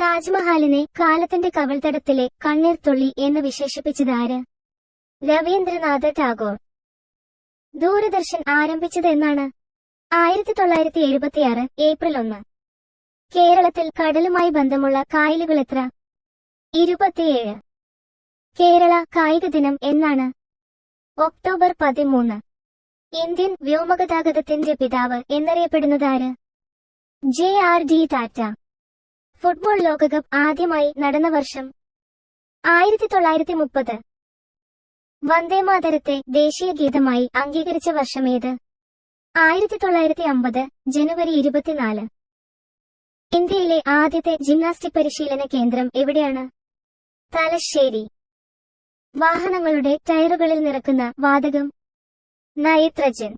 താജ്മഹാലിനെ കാലത്തിന്റെ കവിൾത്തടത്തിലെ കണ്ണീർത്തുള്ളി എന്ന് വിശേഷിപ്പിച്ചത് ആര് രവീന്ദ്രനാഥ ടാഗോർ. ദൂരദർശൻ ആരംഭിച്ചത് എന്നാണ് ആയിരത്തി തൊള്ളായിരത്തി എഴുപത്തിയാറ് ഏപ്രിൽ ഒന്ന്. കേരളത്തിൽ കടലുമായി ബന്ധമുള്ള കായലുകൾ എത്ര ഇരുപത്തിയേഴ്. കേരള കായിക ദിനം എന്നാണ്. ഒക്ടോബർ പതിമൂന്ന്. ഇന്ത്യൻ വ്യോമഗതാഗതത്തിന്റെ പിതാവ് എന്നറിയപ്പെടുന്നത് ആര് J R D Tata. Football ലോകകപ്പ് ആദ്യമായി നടന്ന വർഷം ആയിരത്തി തൊള്ളായിരത്തി മുപ്പത് വന്ദേമാതരത്തെ ദേശീയ ഗീതമായി അംഗീകരിച്ച വർഷമേത് ആയിരത്തി തൊള്ളായിരത്തി അമ്പത് ജനുവരി ഇരുപത്തിനാല്. ഇന്ത്യയിലെ ആദ്യത്തെ ജിംനാസ്റ്റിക് പരിശീലന കേന്ദ്രം എവിടെയാണ്? തലശ്ശേരി. വാഹനങ്ങളുടെ ടയറുകളിൽ നിറക്കുന്ന വാതകം Nitrogen